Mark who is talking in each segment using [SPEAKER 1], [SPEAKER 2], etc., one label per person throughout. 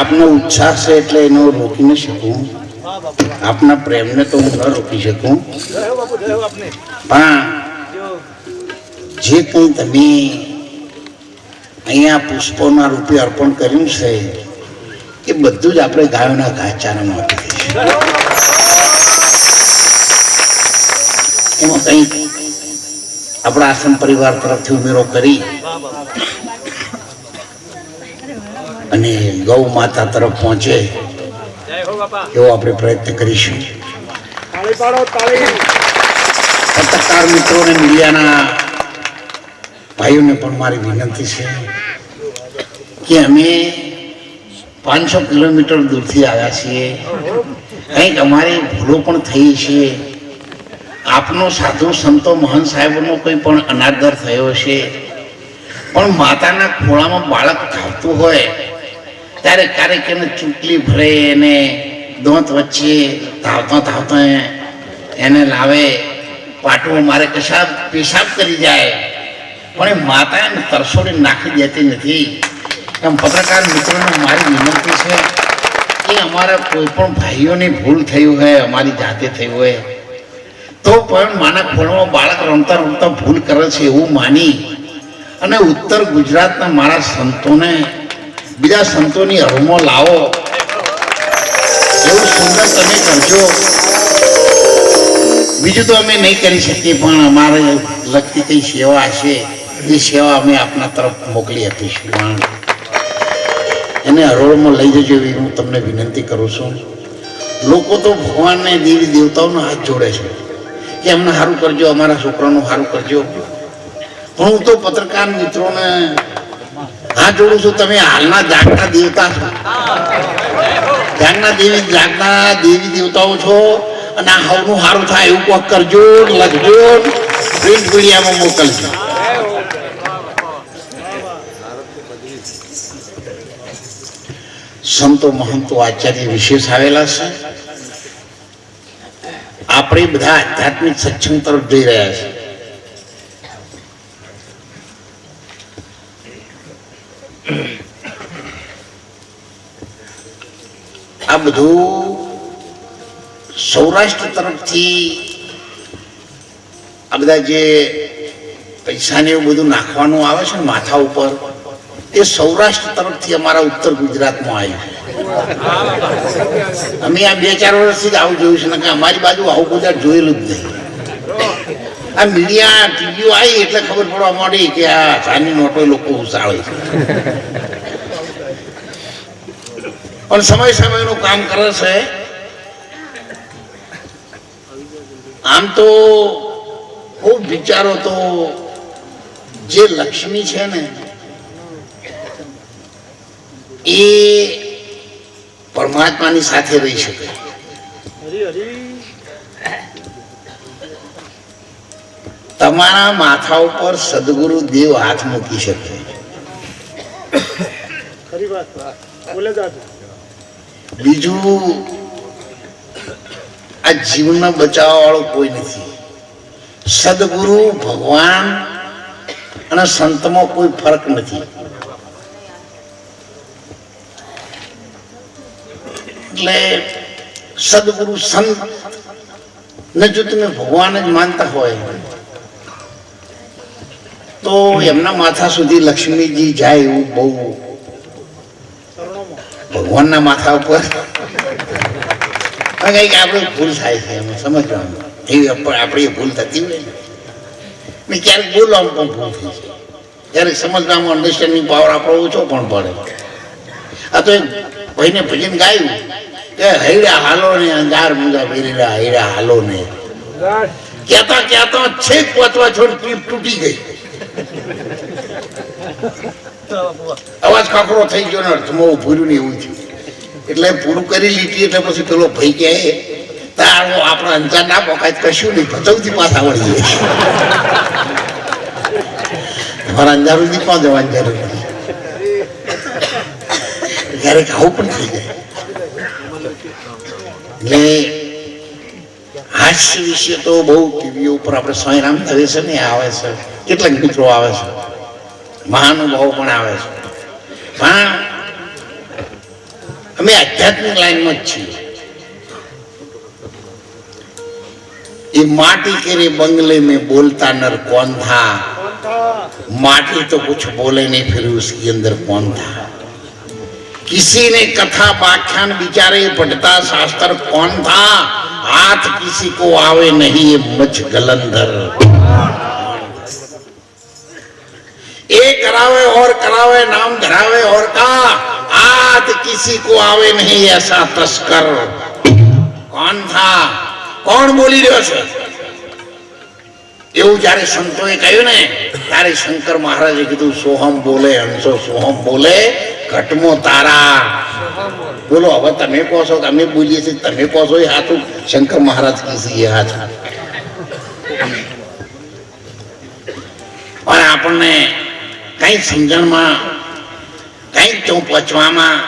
[SPEAKER 1] આપનો ઉત્સાહ છે એટલે એનો રોકી ન શકું. આપના પ્રેમને તો હું ન રોકી શકું. પણ જે કંઈ તમે અહીંયા પુષ્પોના રૂપે અર્પણ કર્યું છે, એ બધું જ આપણે ગાયોના ઘાસચારામાં આપી દઈશું એમાં કંઈક આપણા આશ્રમ પરિવાર તરફથી ઉમેરો કરી અને ગૌ માતા તરફ પહોંચે એવો આપણે પ્રયત્ન કરીશું. પત્રકાર મિત્રો અને મીડિયાના ભાઈઓને પણ મારી વિનંતી છે કે અમે પાંચસો કિલોમીટર દૂરથી આવ્યા છીએ. કંઈક અમારી ભૂલો પણ થઈ છે. આપનો સાધુ સંતો મહંત સાહેબનો કોઈ પણ અનાદર થયો છે. પણ માતાના ખોળામાં બાળક ધાવતું હોય ત્યારે ક્યારેક એને ચૂંટલી ભરે એને દોંત વચ્ચે ધાવતા ધાવતા એને લાવે પાટવો મારે કશા પેશાબ કરી જાય. પણ એ માતા એને તરસોડી નાખી દેતી નથી. એમ પત્રકાર મિત્રોને મારી વિનંતી છે કે અમારા કોઈ પણ ભાઈઓની ભૂલ થઈ હોય, અમારી જાતે થઈ હોય, તો પણ માના ખોળમાં બાળક રમતા રમતા ભૂલ કરે છે એવું માની અને ઉત્તર ગુજરાતના મારા સંતોને બીજા સંતોની હરમો લાવો. એવું સુંદર તમે કરજો. બીજું તો અમે નહીં કરી શકીએ, પણ અમારે લગતી કઈ સેવા હશે એ સેવા અમે આપના તરફ મોકલી આપીશું. એને હરોળમાં લઈ જજો એવી હું તમને વિનંતી કરું છું. લોકો તો ભગવાનને દેવી દેવતાઓનો હાથ જોડે છે. કે એમને સારું કરજો, અમારા છોકરાનું સારું કરજો. પણ હું તો પત્રકાર મિત્રોને હાથ જોડું છું. તમે હાલના જાગતા દેવતા છો. જાગના દેવી જાગના દેવી દેવતાઓ છો. અને આ હવનું સારું થાય એવું કોક કરજો લખજો પ્રિન્ટ મીડિયામાં મોકલજો. સંતો મહંતો આચાર્ય વિશેષ આવેલા છે. આપણે બધા આધ્યાત્મિક સત્સંગ તરફ જઈ રહ્યા છે બધું સૌરાષ્ટ્ર તરફથી આ બધા જે પૈસાને એવું બધું નાખવાનું આવે છે ને માથા ઉપર, એ સૌરાષ્ટ્ર તરફથી અમારા ઉત્તર ગુજરાતમાં આવ્યું અમે આ બે ચાર વર્ષથી જ આવું જોયું છે કે અમારી બાજુ આવું બધા જોયેલું જ નહીં. આ મીડિયા, ટીવીઓ આવી એટલે ખબર પડવા માંડી કે આ સાની નોટો લોકો ઉસાળે છે. પણ સમય સમયનું કામ કરે છે. આમ તો ખૂબ વિચારો તો જે લક્ષ્મી છે ને એ પરમાત્માની સાથે રહી શકે. તમારા માથા ઉપર સદગુરુ દેવ હાથ મૂકી શકે.
[SPEAKER 2] ખરી વાત બોલે જાજો
[SPEAKER 1] બીજું, આ જીવનને બચાવવા વાળો કોઈ નથી. સદગુરુ, ભગવાન અને સંતમાં કોઈ ફરક નથી. એટલે સદગુરુ, સંત, ને જો તમે ભગવાન જ માનતા હોય, તો એમના માથા સુધી લક્ષ્મીજી જાય એવું બહુ ભગવાનના માથા ઉપર. કંઈક આપણે ભૂલ થાય છે, એમાં સમજવાનું. એવી આપણે ભૂલ થતી હોય ને. ને ક્યારેક બોલવામાં પણ ભૂલ થઈ છે. ક્યારેક સમજવામાં અન્ડરસ્ટેન્ડિંગ પાવર આપણો ઓછો પણ પડે. આ તો ભાઈને ભજન ગાયું. કે હૈડા હાલો ને અંધાર મુંગા પહેરેલા હૈડા હાલો ને કહેતા કહેતા છેક પહોંચવા છોડ ક્લિપ તૂટી ગઈ. અવાજ કાકરો થઈ ગયો ને અર્થમાં ભૂર્યું ને એવું થયું. એટલે પૂરું કરી લીધી એટલે પછી પેલો ભાઈ કહે, તારો આપણો અંજાર ના પોકાય, કશું નહીં ભચવથી પાછા વળીએ તમારા અંજાર સુધી ક્યાં જવાની જરૂર નથી. ક્યારેક આવું પણ થઈ જાય. એટલે હાસ્ય વિશે તો બહુ ટીવી ઉપર આપણે સ્વયંરામ કરે છે ને આવે છે. કેટલાક મિત્રો આવે છે. મહાનુભાવો પણ આવે છે પણ અમે આધ્યાત્મિક લાઈનમાં જ છીએ ये माटी के रे बंगले में बोलता नर कौन था
[SPEAKER 2] कौन था
[SPEAKER 1] माटी तो कुछ बोले नहीं फिर उसके अंदर कौन था किसी ने कथा व्याख्यान विचारे पढ़ता शास्त्र कौन था हाथ किसी को आवे नहीं ये मच गलंधर એ કરાવે और करावे नाम धरावे और का हाथ किसी को आवे नहीं ऐसा तस्कर કોણ થા કોણ બોલી રહ્યો છે એવું જ્યારે સંતોએ કહ્યું ને ત્યારે શંકર મહારાજે કીધું સોહમ બોલે હંસો સોહમ બોલે ઘટમો તારા બોલો હવે તમે કહો છો કે અમે બોલીએ છીએ તમે કહો છો એ હાથું શંકર મહારાજ કીધી એ હાથું પણ આપણને કઈ સમજણમાં, કઈ તો પચવામાં?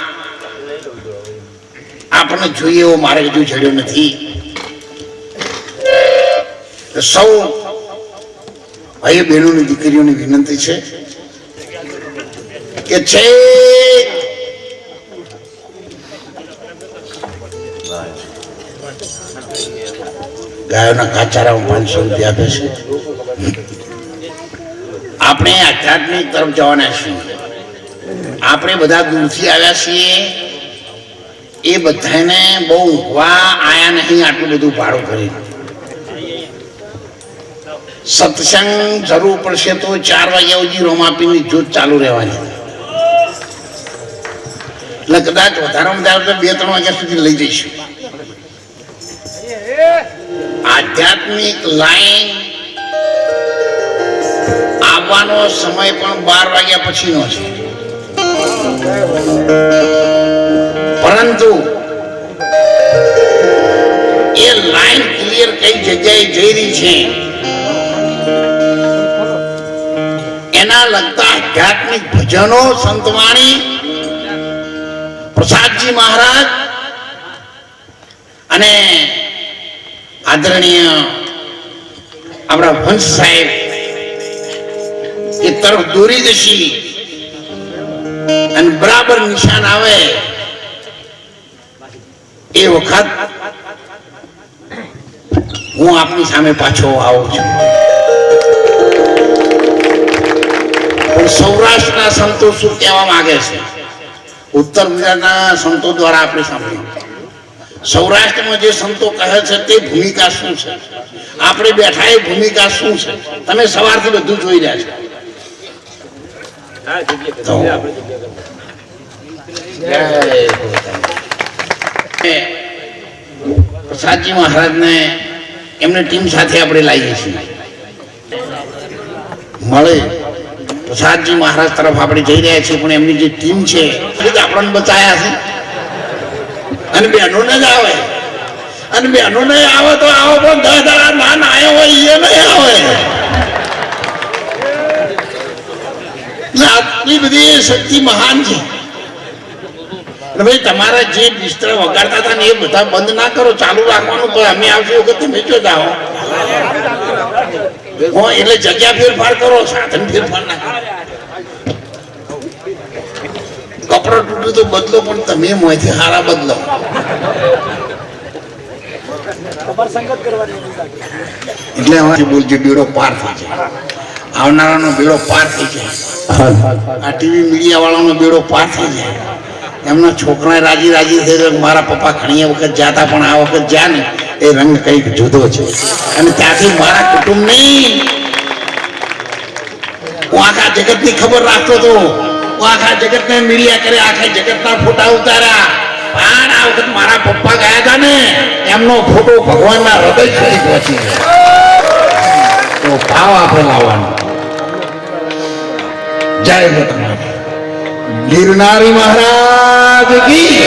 [SPEAKER 1] આપણને જોઈએ એવો મારે હજુ જડ્યો નથી. સૌ ભાઈ બહેનોની દીકરીઓની વિનંતી છે કે છે ગાયોના કાચારા પાંચસો રૂપિયા આપે છે. આપણે આધ્યાત્મિક તરફ જવાના છીએ. આપણે બધા દૂરથી આવ્યા છીએ. એ બધાને બહુ ઊંઘવા આયા નહીં આટલું બધું ભાડું કરી સત્સંગ જરૂર પડશે તો ચાર વાગ્યા સુધી રોમાપીની જોત ચાલુ રહેવાની. એટલે કદાચ વધારામાં વધારે તો બે, ત્રણ વાગ્યા સુધી લઈ જઈશું. આધ્યાત્મિક લાઈન આવવાનો સમય પણ બાર વાગ્યા પછીનો છે. પરંતુ એ લાઈન ક્લિયર કઈ જગ્યાએ જઈ રહી છે, એના લગતા આધ્યાત્મિક ભજનો સંતવાણી પ્રસાદજી મહારાજ અને આદરણીય આપણા વંશ સાહેબ એ તરફ દોરી જશી. અને બરાબર નિશાન આવે. એ વખત હું આપની સામે પાછો આવું છું. સૌરાષ્ટ્રના સંતો શું કહેવા માંગે છે? ઉત્તર ગુજરાતના સંતો દ્વારા આપણે સાંભળ્યું સૌરાષ્ટ્રમાં જે સંતો કહે છે તે ભૂમિકા શું છે? આપણે બેઠા એ ભૂમિકા શું છે? તમે સવારથી બધું જોઈ રહ્યા છો. તો જય ગોવિંદ. પ્રસાદજી મહારાજને એમની ટીમ સાથે આપણે લાવીએ છીએ. મળે. પ્રસાદજી મહારાજ તરફ આપણે જઈ રહ્યા છીએ પણ એમની જે ટીમ છે એ જ આપણને બચાયા છે. અને બહેનોને જ આવે. અને બહેનોને આવે તો આવો પણ દસ દાડા ના ના આવ્યો હોય એ નહીં આવે. એટલે આટલી બધી શક્તિ મહાન છે. એટલે ભાઈ તમારા જે બિસ્તરા વગાડતા હતા ને એ બધા બંધ ના કરો ચાલુ રાખવાનું તો અમે આવતી વખત તમે જો જાઓ હો એટલે જગ્યા ફેરફાર કરો સાધન ફેરફાર ના કરો. કપડો તૂટ્યું તો બદલો પણ તમે મોંથી હારા બદલો. એટલે અમારી બોલજો બેડો પાર થઈ જાય. આવનારાનો બેડો પાર થઈ જાય. આ ટીવી મીડિયા વાળાનો બેડો પાર થઈ જાય એમના છોકરા રાજી રાજી થઈ મારા પપ્પા ઘણી વખત જાતા પણ આ વખત જ્યાં ને, એ રંગ કંઈક જુદો છે. અને ત્યાંથી મારા કુટુંબની હું આખા જગતની ખબર રાખતો હતો. હું આખા જગતને મીડિયા કરે, આખા જગતના ફોટા ઉતાર્યા. પણ આ વખત મારા પપ્પા ગયા હતા ને, એમનો ફોટો ભગવાનના હૃદય સુધી પહોંચી ગયો. તો ભાવ આપણે લાવવાનો. જય ભગવાન ગિરનારી મહારાજ કી